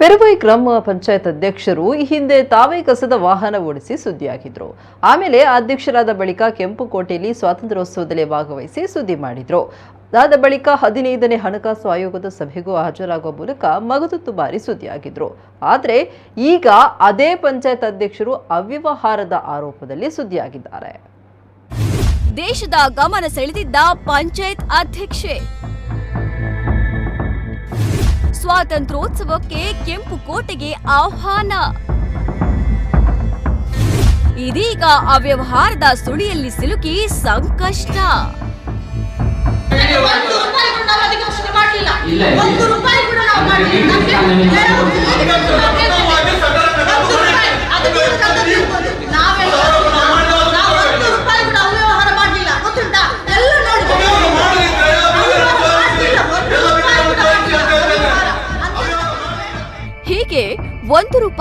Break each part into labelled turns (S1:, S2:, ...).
S1: ಪೆರುವೈ ಗ್ರಾಮ ಪಂಚಾಯತ್ ಅಧ್ಯಕ್ಷರು ಈ ಹಿಂದೆ ತಾವೇ ಕಸದ ವಾಹನ ಓಡಿಸಿ ಸುದ್ದಿಯಾಗಿದ್ರು. ಆಮೇಲೆ ಅಧ್ಯಕ್ಷರಾದ ಬಳಿಕ ಕೆಂಪುಕೋಟೆಯಲ್ಲಿ ಸ್ವಾತಂತ್ರ್ಯೋತ್ಸವದಲ್ಲಿ ಭಾಗವಹಿಸಿ ಸುದ್ದಿ ಮಾಡಿದ್ರು. ಅದಾದ ಬಳಿಕ ಹದಿನೈದನೇ ಹಣಕಾಸು ಆಯೋಗದ ಸಭೆಗೂ ಹಾಜರಾಗುವ ಮೂಲಕ ಮಗದುತ್ತು ಬಾರಿ ಸುದ್ದಿಯಾಗಿದ್ರು. ಆದ್ರೆ ಈಗ ಅದೇ ಪಂಚಾಯತ್ ಅಧ್ಯಕ್ಷರು ಅವ್ಯವಹಾರದ ಆರೋಪದಲ್ಲಿ ಸುದ್ದಿಯಾಗಿದ್ದಾರೆ.
S2: ದೇಶದ ಗಮನ ಸೆಳೆದಿದ್ದ ಪಂಚಾಯತ್ ಅಧ್ಯಕ್ಷೆ ಸ್ವಾತಂತ್ರ್ಯೋತ್ಸವಕ್ಕೆ ಕೆಂಪು ಕೋಟೆಗೆ ಆಹ್ವಾನ. ಇದೀಗ ಅವ್ಯವಹಾರದ ಸುಳಿಯಲ್ಲಿ ಸಿಲುಕಿ ಸಂಕಷ್ಟ.
S3: ಒಂದು ರೂಪಾಯಿ ಕೂಡ ನಾವು ಅದಕ್ಕೆ
S4: ಇಲ್ಲ,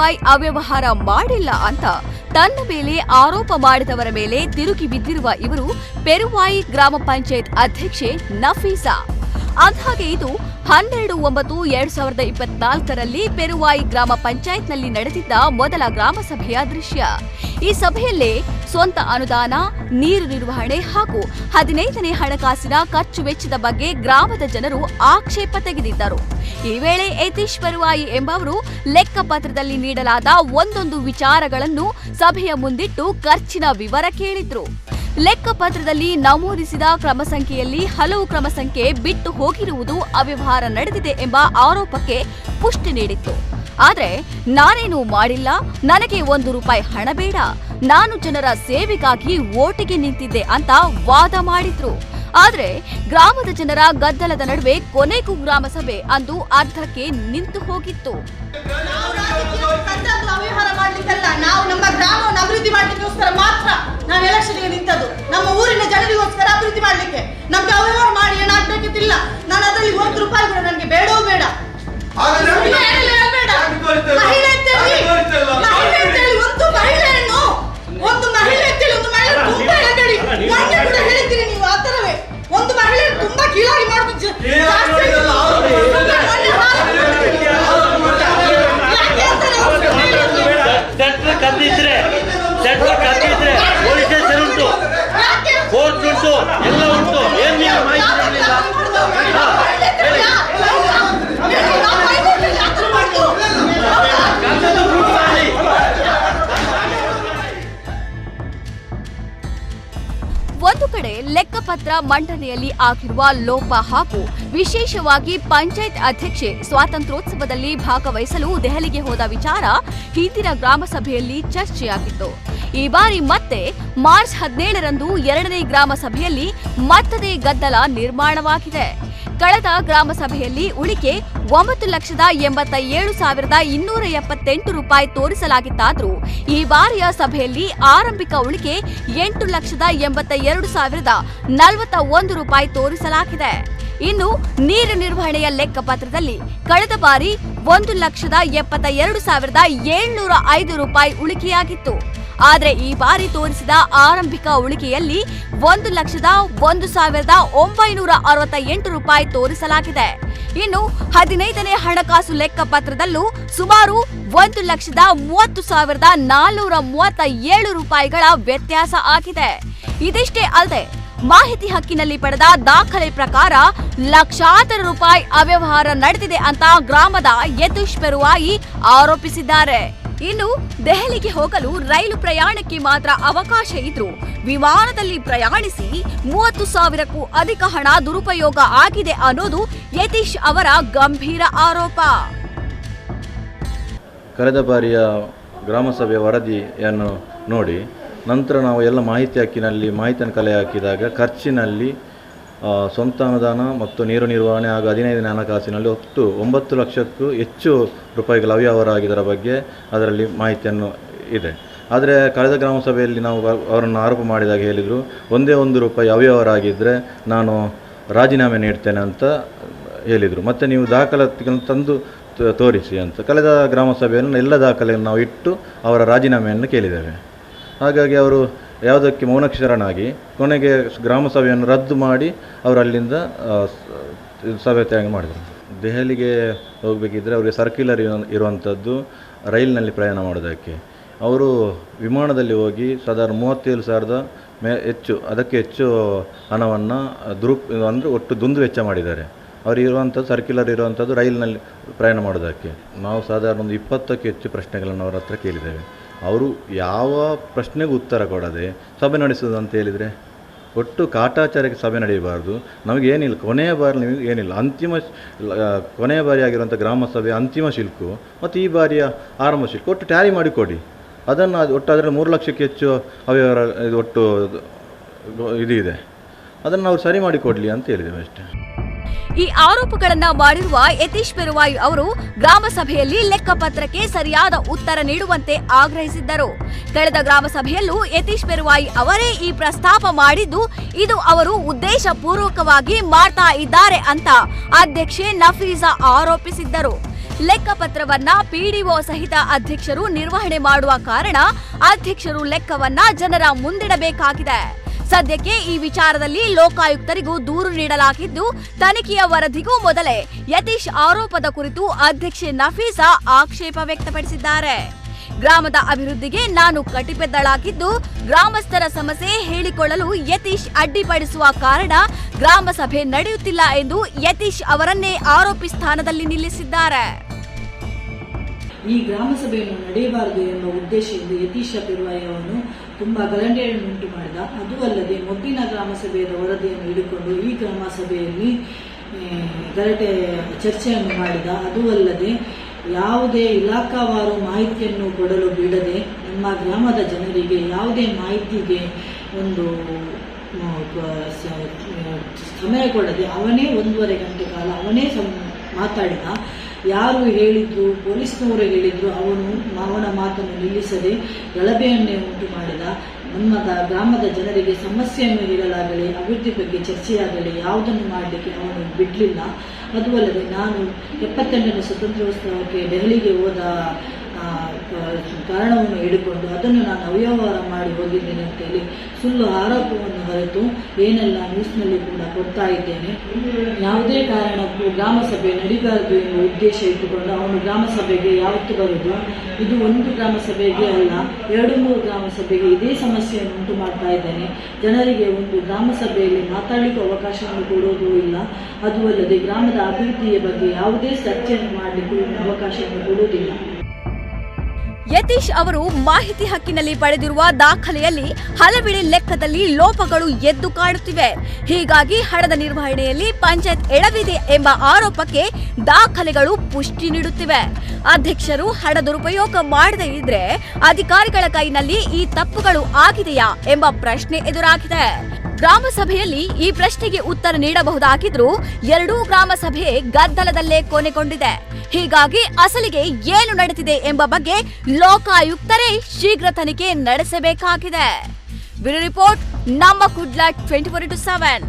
S3: ರೂಪಾಯಿ ಅವ್ಯವಹಾರ
S2: ಮಾಡಿಲ್ಲ ಅಂತ ತನ್ನ ಮೇಲೆ ಆರೋಪ ಮಾಡಿದವರ ಮೇಲೆ ತಿರುಗಿ ಬಿದ್ದಿರುವ ಇವರು ಪೆರುವಾಯಿ ಗ್ರಾಮ ಪಂಚಾಯತ್ ಅಧ್ಯಕ್ಷೆ ನಫೀಸಾ. ಅಂದ್ಹಾಗೆ ಇದು ಹನ್ನೆರಡು ಒಂಬತ್ತು ಎರಡ್ ಸಾವಿರದ ಇಪ್ಪತ್ನಾಲ್ಕರಲ್ಲಿ ಪೆರುವಾಯಿ ಗ್ರಾಮ ಪಂಚಾಯತ್ನಲ್ಲಿ ನಡೆದಿದ್ದ ಮೊದಲ ಗ್ರಾಮ ಸಭೆಯ ದೃಶ್ಯ. ಈ ಸಭೆಯಲ್ಲೇ ಸ್ವಂತ ಅನುದಾನ, ನೀರು ನಿರ್ವಹಣೆ ಹಾಗೂ ಹದಿನೈದನೇ ಹಣಕಾಸಿನ ಖರ್ಚು ವೆಚ್ಚದ ಬಗ್ಗೆ ಗ್ರಾಮದ ಜನರು ಆಕ್ಷೇಪ ತೆಗೆದಿದ್ದರು. ಈ ವೇಳೆ ಯತೀಶ್ ಪರುವಾಯಿ ಎಂಬವರು ಲೆಕ್ಕಪತ್ರದಲ್ಲಿ ನೀಡಲಾದ ಒಂದೊಂದು ವಿಚಾರಗಳನ್ನು ಸಭೆಯ ಮುಂದಿಟ್ಟು ಖರ್ಚಿನ ವಿವರ ಕೇಳಿದ್ರು. ಲೆಕ್ಕಪತ್ರದಲ್ಲಿ ನಮೂದಿಸಿದ ಕ್ರಮ ಸಂಖ್ಯೆಯಲ್ಲಿ ಹಲವು ಕ್ರಮ ಸಂಖ್ಯೆ ಬಿಟ್ಟು ಹೋಗಿರುವುದು ಅವ್ಯವಹಾರ ನಡೆದಿದೆ ಎಂಬ ಆರೋಪಕ್ಕೆ ಪುಷ್ಟಿ ನೀಡಿತ್ತು. ಆದರೆ, ನಾನೇನು ಮಾಡಿಲ್ಲ, ನನಗೆ ಒಂದು ರೂಪಾಯಿ ಹಣ ಬೇಡ, ನಾನು ಜನರ ಸೇವೆಗಾಗಿ ಓಟಿಗೆ ನಿಂತಿದ್ದೆ ಅಂತ ವಾದ ಮಾಡಿದ್ರು. ಆದರೆ, ಗ್ರಾಮದ ಜನರ ಗದ್ದಲದ ನಡುವೆ ಕೊನೆಗೂ ಗ್ರಾಮ ಸಭೆ ಅಂದು ಅರ್ಧಕ್ಕೆ ನಿಂತು ಹೋಗಿತ್ತು.
S3: ಅಭಿವೃದ್ಧಿ ಮಾಡಲಿಕ್ಕೋಸ್ಕರ ಮಾತ್ರ ನಾವು ಎಲೆಕ್ಷನ್ಗೆ ನಮ್ಮ ಊರಿನ ಜನರಿಗೋಸ್ಕರ ಅಭಿವೃದ್ಧಿ ಮಾಡ್ಲಿಕ್ಕೆ. ನಮ್ಗೆ ಅವ್ಯವಹಾರ ಮಾಡಿ ಏನಾಗ್ಬೇಕಿತ್ತಿಲ್ಲ ನಾನು ಅದರಲ್ಲಿ ಒಂದು ರೂಪಾಯಿ ಕೂಡ ನನಗೆ ಬೇಡವೂ ಬೇಡ. ಒಂದು. ಮಹಿಳೆ ಅಂತೇಳಿ ಮಹಿಳೆ ಅಂತೇಳಿ ಒಂದು ಮಹಿಳೆಯನ್ನು. ಒಂದು ಮಹಿಳೆ ಅಂತೇಳಿ ಒಂದು ಮಹಿಳೆ ತುಂಬಾ
S5: ಉಂಟು. ಎಲ್ಲ ಉಂಟು. ಏನ್ ಮಾಹಿತಿ
S2: ಲೆಕ್ಕಪತ್ರ ಮಂಡನೆಯಲ್ಲಿ ಆಗಿರುವ ಲೋಪ ಹಾಗೂ ವಿಶೇಷವಾಗಿ ಪಂಚಾಯತ್ ಅಧ್ಯಕ್ಷೆ ಸ್ವಾತಂತ್ರ್ಯೋತ್ಸವದಲ್ಲಿ ಭಾಗವಹಿಸಲು ದೆಹಲಿಗೆ ಹೋದ ವಿಚಾರ ಹಿಂದಿನ ಗ್ರಾಮಸಭೆಯಲ್ಲಿ ಚರ್ಚೆಯಾಗಿತ್ತು. ಈ ಬಾರಿ ಮತ್ತೆ ಮಾರ್ಚ್ ಹದಿನೇಳರಂದು ಎರಡನೇ ಗ್ರಾಮ ಸಭೆಯಲ್ಲಿ ಮತ್ತದೇ ಗದ್ದಲ ನಿರ್ಮಾಣವಾಗಿದೆ. ಕಳೆದ ಗ್ರಾಮ ಸಭೆಯಲ್ಲಿ ಉಳಿಕೆ ಒಂಬತ್ತು ಲಕ್ಷದ ಎಂಬತ್ತ ಏಳು ಸಾವಿರದ ಇನ್ನೂರ ಎಪ್ಪತ್ತೆಂಟು ರೂಪಾಯಿ ತೋರಿಸಲಾಗಿತ್ತಾದರೂ ಈ ಬಾರಿಯ ಸಭೆಯಲ್ಲಿ ಆರಂಭಿಕ ಉಳಿಕೆ ಎಂಟು ಲಕ್ಷದ ಎಂಬತ್ತ ಎರಡು ಸಾವಿರದ ನಲವತ್ತ ಒಂದು ರೂಪಾಯಿ ತೋರಿಸಲಾಗಿದೆ. ಇನ್ನು ನೀರು ನಿರ್ವಹಣೆಯ ಲೆಕ್ಕಪತ್ರದಲ್ಲಿ ಕಳೆದ ಬಾರಿ ಒಂದು ಲಕ್ಷದ ಎಪ್ಪತ್ತ ಎರಡು ಸಾವಿರದ ಏಳ್ನೂರ ಐದು ರೂಪಾಯಿ ಉಳಿಕೆಯಾಗಿತ್ತು. ಆದರೆ ಈ ಬಾರಿ ತೋರಿಸಿದ ಆರಂಭಿಕ ಉಳಿಕೆಯಲ್ಲಿ ಒಂದು ಲಕ್ಷದ ಒಂದು ಸಾವಿರದ ಒಂಬೈನೂರ ಅರವತ್ತ ಎಂಟು ರೂಪಾಯಿ ತೋರಿಸಲಾಗಿದೆ. ಇನ್ನು ಹದಿನೈದನೇ ಹಣಕಾಸು ಲೆಕ್ಕಪತ್ರದಲ್ಲೂ ಸುಮಾರು ಒಂದು ಲಕ್ಷದ ಮೂವತ್ತು ಸಾವಿರದ ನಾಲ್ನೂರ ಮೂವತ್ತ ಏಳು ರೂಪಾಯಿಗಳ ವ್ಯತ್ಯಾಸ ಆಗಿದೆ. ಇದಿಷ್ಟೇ ಅಲ್ಲದೆ, ಮಾಹಿತಿ ಹಕ್ಕಿನಲ್ಲಿ ಪಡೆದ ದಾಖಲೆ ಪ್ರಕಾರ ಲಕ್ಷಾಂತರ ರೂಪಾಯಿ ಅವ್ಯವಹಾರ ನಡೆದಿದೆ ಅಂತ ಗ್ರಾಮದ ಯತೀಶ್ ಪೆರುವಾಯಿ ಆರೋಪಿಸಿದ್ದಾರೆ. ಇನ್ನು ದೆಹಲಿಗೆ ಹೋಗಲು ರೈಲು ಪ್ರಯಾಣಕ್ಕೆ ಮಾತ್ರ ಅವಕಾಶ ಇದ್ರು. ವಿಮಾನದಲ್ಲಿ ಪ್ರಯಾಣಿಸಿ ಮೂವತ್ತು ಸಾವಿರಕ್ಕೂ ಅಧಿಕ ಹಣ ದುರುಪಯೋಗ ಆಗಿದೆ ಅನ್ನೋದು ಯತೀಶ್ ಅವರ ಗಂಭೀರ ಆರೋಪ.
S6: ಕಳೆದ ಬಾರಿಯ ಗ್ರಾಮಸಭೆಯ ವರದಿಯನ್ನು ನೋಡಿ, ನಂತರ ನಾವು ಎಲ್ಲ ಮಾಹಿತಿ ಹಕ್ಕಿನಲ್ಲಿ, ಮಾಹಿತಿಯನ್ನು ಕಲೆ ಹಾಕಿದಾಗ, ಖರ್ಚಿನಲ್ಲಿ ಸ್ವಂತ ಅನುದಾನ ಮತ್ತು ನೀರು ನಿರ್ವಹಣೆ ಹಾಗೂ ಹದಿನೈದನೇ ಹಣಕಾಸಿನಲ್ಲಿ ಒಟ್ಟು ಒಂಬತ್ತು ಲಕ್ಷಕ್ಕೂ ಹೆಚ್ಚು ರೂಪಾಯಿಗಳು ಅವ್ಯವಹಾರ ಬಗ್ಗೆ ಅದರಲ್ಲಿ ಮಾಹಿತಿಯನ್ನು ಇದೆ. ಆದರೆ ಕಳೆದ ಗ್ರಾಮ ಸಭೆಯಲ್ಲಿ ನಾವು ಅವರನ್ನು ಆರೋಪ ಮಾಡಿದಾಗ ಹೇಳಿದರು, ಒಂದೇ ಒಂದು ರೂಪಾಯಿ ಅವ್ಯವಹಾರ ಆಗಿದ್ದರೆ ನಾನು ರಾಜೀನಾಮೆ ನೀಡ್ತೇನೆ ಅಂತ ಹೇಳಿದರು. ಮತ್ತು ನೀವು ದಾಖಲಾತಿಗಳನ್ನು ತಂದು ತೋರಿಸಿ ಅಂತ. ಕಳೆದ ಗ್ರಾಮ ಸಭೆಯನ್ನು ಎಲ್ಲ ದಾಖಲೆಯನ್ನು ನಾವು ಇಟ್ಟು ಅವರ ರಾಜೀನಾಮೆಯನ್ನು ಕೇಳಿದ್ದೇವೆ. ಹಾಗಾಗಿ ಅವರು ಯಾವುದಕ್ಕೆ ಮೌನಕ್ಷರನಾಗಿ ಕೊನೆಗೆ ಗ್ರಾಮ ಸಭೆಯನ್ನು ರದ್ದು ಮಾಡಿ ಅವರು ಅಲ್ಲಿಂದ ಸಭೆ ತ್ಯಾಗ ಮಾಡಿದರು. ದೆಹಲಿಗೆ ಹೋಗಬೇಕಿದ್ರೆ ಅವರಿಗೆ ಸರ್ಕ್ಯುಲರ್ ಇರುವಂಥದ್ದು ರೈಲಿನಲ್ಲಿ ಪ್ರಯಾಣ ಮಾಡೋದಕ್ಕೆ. ಅವರು ವಿಮಾನದಲ್ಲಿ ಹೋಗಿ ಸಾಧಾರಣ ಮೂವತ್ತೇಳು ಸಾವಿರದ ಮೇ, ಹೆಚ್ಚು, ಅದಕ್ಕೆ ಹೆಚ್ಚು ಹಣವನ್ನು ದುರುಪ್, ಅಂದರೆ ಒಟ್ಟು ದುಂದು ವೆಚ್ಚ ಮಾಡಿದ್ದಾರೆ. ಅವರು ಇರುವಂಥದ್ದು ಸರ್ಕ್ಯುಲರ್ ಇರುವಂಥದ್ದು ರೈಲಿನಲ್ಲಿ ಪ್ರಯಾಣ ಮಾಡೋದಕ್ಕೆ. ನಾವು ಸಾಧಾರಣ ಒಂದು ಇಪ್ಪತ್ತಕ್ಕೆ ಹೆಚ್ಚು ಪ್ರಶ್ನೆಗಳನ್ನು ಅವರ ಹತ್ರ ಕೇಳಿದ್ದೇವೆ. ಅವರು ಯಾವ ಪ್ರಶ್ನೆಗೂ ಉತ್ತರ ಕೊಡದೆ ಸಭೆ ನಡೆಸೋದು ಅಂತ ಹೇಳಿದರೆ? ಒಟ್ಟು ಕಾಟಾಚಾರಕ್ಕೆ ಸಭೆ ನಡೆಯಬಾರ್ದು. ನಮಗೆ ಏನಿಲ್ಲ ಕೊನೆಯ ಬಾರಿ ನಿಮಗೆ ಏನಿಲ್ಲ. ಅಂತಿಮ ಕೊನೆಯ ಬಾರಿ ಆಗಿರುವಂಥ ಗ್ರಾಮ ಸಭೆ ಅಂತಿಮ ಶಿಲ್ಕು, ಮತ್ತು ಈ ಬಾರಿಯ ಆರಂಭ ಶಿಲ್ಕು. ಒಟ್ಟು ಟ್ಯಾರಿ ಮಾಡಿಕೊಡಿ ಅದನ್ನು ಅದು ಒಟ್ಟು ಅದರಲ್ಲಿ ಮೂರು ಲಕ್ಷಕ್ಕೆ ಹೆಚ್ಚು ಅವ್ಯವಹಾರ, ಇದು ಒಟ್ಟು ಇದು ಇದೆ. ಅದನ್ನು ಅವ್ರು ಸರಿ ಮಾಡಿಕೊಡಲಿ ಅಂತ ಹೇಳಿದ್ದೇವೆ ಅಷ್ಟೇ.
S2: ಈ ಆರೋಪಗಳನ್ನ ಮಾಡಿರುವ ಯತೀಶ್ ಪೆರುವಾಯಿ ಅವರು ಗ್ರಾಮ ಸಭೆಯಲ್ಲಿ ಲೆಕ್ಕಪತ್ರಕ್ಕೆ ಸರಿಯಾದ ಉತ್ತರ ನೀಡುವಂತೆ ಆಗ್ರಹಿಸಿದ್ದರು. ಕಳೆದ ಗ್ರಾಮ ಸಭೆಯಲ್ಲೂ ಯತೀಶ್ ಪೆರುವಾಯಿ ಅವರೇ ಈ ಪ್ರಸ್ತಾಪ ಮಾಡಿದ್ದು, ಇದು ಅವರು ಉದ್ದೇಶ ಪೂರ್ವಕವಾಗಿ ಮಾಡ್ತಾ ಇದ್ದಾರೆ ಅಂತ ಅಧ್ಯಕ್ಷೆ ನಫೀಸಾ ಆರೋಪಿಸಿದ್ದರು. ಲೆಕ್ಕಪತ್ರವನ್ನ ಪಿಡಿಒ ಸಹಿತ ಅಧ್ಯಕ್ಷರು ನಿರ್ವಹಣೆ ಮಾಡುವ ಕಾರಣ ಅಧ್ಯಕ್ಷರು ಲೆಕ್ಕವನ್ನ ಜನರ ಮುಂದಿಡಬೇಕಾಗಿದೆ. ಸದ್ಯಕ್ಕೆ ಈ ವಿಚಾರದಲ್ಲಿ ಲೋಕಾಯುಕ್ತರಿಗೂ ದೂರು ನೀಡಲಾಗಿದ್ದು, ತನಿಖೆಯ ವರದಿಗೂ ಮೊದಲೇ ಯತೀಶ್ ಆರೋಪದ ಕುರಿತು ಅಧ್ಯಕ್ಷೆ ನಫೀಸಾ ಆಕ್ಷೇಪ ವ್ಯಕ್ತಪಡಿಸಿದ್ದಾರೆ. ಗ್ರಾಮದ ಅಭಿವೃದ್ಧಿಗೆ ನಾನು ಕಟಿಪೆದ್ದಳಾಗಿದ್ದು ಗ್ರಾಮಸ್ಥರ ಸಮಸ್ಯೆ ಹೇಳಿಕೊಳ್ಳಲು ಯತೀಶ್ ಅಡ್ಡಿಪಡಿಸುವ ಕಾರಣ ಗ್ರಾಮ ಸಭೆ ನಡೆಯುತ್ತಿಲ್ಲ ಎಂದು ಯತೀಶ್ ಅವರನ್ನೇ ಆರೋಪಿ ಸ್ಥಾನದಲ್ಲಿ ನಿಲ್ಲಿಸಿದ್ದಾರೆ.
S4: ಈ ಗ್ರಾಮ ಸಭೆಯನ್ನು ನಡೆಯಬಾರದು ಎಂಬ ಉದ್ದೇಶದಿಂದ ಯತೀಶ ಪಿರುವಾಯಿ ಅವನು ತುಂಬಾ ಗಲಭೆಯನ್ನು ಉಂಟು ಮಾಡಿದ ಅದು ಅಲ್ಲದೆ ಮೊಬ್ಬಿನ ಗ್ರಾಮ ಸಭೆಯ ವರದಿಯನ್ನು ಹಿಡಿಕೊಂಡು ಈ ಗ್ರಾಮ ಸಭೆಯಲ್ಲಿ ಆ, ಗಲಾಟೆ ಚರ್ಚೆಯನ್ನು ಮಾಡಿದ ಅದು ಅಲ್ಲದೆ ಯಾವುದೇ ಇಲಾಖಾವಾರು ಮಾಹಿತಿಯನ್ನು ಕೊಡಲು ಬಿಡದೆ ನಮ್ಮ ಗ್ರಾಮದ ಜನರಿಗೆ ಯಾವುದೇ ಮಾಹಿತಿಗೆ ಒಂದು ಸಮಯ ಕೊಡದೆ ಅವನೇ ಒಂದೂವರೆ ಗಂಟೆ ಕಾಲ ಅವನೇ ಸಂ- ಮಾತಾಡಿದ ಯಾರು ಹೇಳಿದ್ರು, ಪೊಲೀಸ್ನವರು ಹೇಳಿದ್ರು, ಅವನು ಅವನ ಮಾತನ್ನು ನಿಲ್ಲಿಸದೆ ಗಲಭೆಯನ್ನೇ ಉಂಟು ಮಾಡಿದ. ನಮ್ಮ ಗ್ರಾಮದ ಜನರಿಗೆ ಸಮಸ್ಯೆಯನ್ನು ಹೇಳಲಾಗಲಿ, ಅಭಿವೃದ್ಧಿ ಬಗ್ಗೆ ಚರ್ಚೆಯಾಗಲಿ ಯಾವುದನ್ನು ಮಾಡಲಿಕ್ಕೆ ಅವನು ಬಿಡಲಿಲ್ಲ. ಅದು ಅಲ್ಲದೆ ನಾನು ಎಪ್ಪತ್ತೆಂಟನೇ ಸ್ವತಂತ್ರೋತ್ಸವಕ್ಕೆ ದೆಹಲಿಗೆ ಹೋದ ಕಾರಣವನ್ನು ಹಿಡಿಕೊಂಡು ಅದನ್ನು ನಾನು ಅವ್ಯವಹಾರ ಮಾಡಿ ಹೋಗಿದ್ದೇನೆ ಅಂತೇಳಿ ಸುಳ್ಳು ಆರೋಪವನ್ನು ಹೊರತು ಏನೆಲ್ಲ ನ್ಯೂಸ್ನಲ್ಲಿ ಕೂಡ ಕೊಡ್ತಾ ಇದ್ದೇನೆ. ಯಾವುದೇ ಕಾರಣಕ್ಕೂ ಗ್ರಾಮ ಸಭೆ ನಡೀಬಾರದು ಎಂಬ ಉದ್ದೇಶ ಇಟ್ಟುಕೊಂಡು ಅವನು ಗ್ರಾಮ ಸಭೆಗೆ ಯಾವತ್ತು ಬರುವುದು ಇದು ಒಂದು ಗ್ರಾಮ ಸಭೆಗೆ ಅಲ್ಲ, ಎರಡು ಮೂರು ಗ್ರಾಮ ಸಭೆಗೆ ಇದೇ ಸಮಸ್ಯೆಯನ್ನು ಉಂಟು ಮಾಡ್ತಾ ಇದ್ದೇನೆ. ಜನರಿಗೆ ಒಂದು ಗ್ರಾಮ ಸಭೆಯಲ್ಲಿ ಮಾತಾಡಲಿಕ್ಕೆ ಅವಕಾಶವನ್ನು ಕೊಡೋದು ಇಲ್ಲ. ಅದು ಅಲ್ಲದೆ ಗ್ರಾಮದ ಅಭಿವೃದ್ಧಿಯ ಬಗ್ಗೆ ಯಾವುದೇ ಚರ್ಚೆಯನ್ನು ಮಾಡಲಿಕ್ಕೂ ಅವಕಾಶವನ್ನು ಕೊಡುವುದಿಲ್ಲ.
S2: ಯತೀಶ್ ಅವರು ಮಾಹಿತಿ ಹಕ್ಕಿನಲ್ಲಿ ಪಡೆದಿರುವ ದಾಖಲೆಯಲ್ಲಿ ಹಲವೆಡೆ ಲೆಕ್ಕದಲ್ಲಿ ಲೋಪಗಳು ಎದ್ದು ಕಾಣುತ್ತಿವೆ. ಹೀಗಾಗಿ ಹಣದ ನಿರ್ವಹಣೆಯಲ್ಲಿ ಪಂಚಾಯತ್ ಎಡವಿದೆ ಎಂಬ ಆರೋಪಕ್ಕೆ ದಾಖಲೆಗಳು ಪುಷ್ಟಿ ನೀಡುತ್ತಿವೆ. ಅಧ್ಯಕ್ಷರು ಹಣ ದುರುಪಯೋಗ ಮಾಡದೇ ಇದ್ರೆ ಅಧಿಕಾರಿಗಳ ಕೈನಲ್ಲಿ ಈ ತಪ್ಪುಗಳು ಆಗಿದೆಯಾ ಎಂಬ ಪ್ರಶ್ನೆ ಎದುರಾಗಿದೆ. ಗ್ರಾಮ ಸಭೆಯಲ್ಲಿ ಈ ಪ್ರಶ್ನೆಗೆ ಉತ್ತರ ನೀಡಬಹುದಾಗಿದ್ರೂ ಎರಡೂ ಗ್ರಾಮ ಸಭೆ ಗದ್ದಲದಲ್ಲೇ ಕೊನೆಗೊಂಡಿದೆ. ಹೀಗಾಗಿ ಅಸಲಿಗೆ ಏನು ನಡೆದಿದೆ ಎಂಬ ಬಗ್ಗೆ ಲೋಕಾಯುಕ್ತರೇ ಶೀಘ್ರ ತನಿಖೆ ನಡೆಸಬೇಕಾಗಿದೆ. ರಿಪೋರ್ಟ್, ನಮ್ಮ Kudla twenty four into seven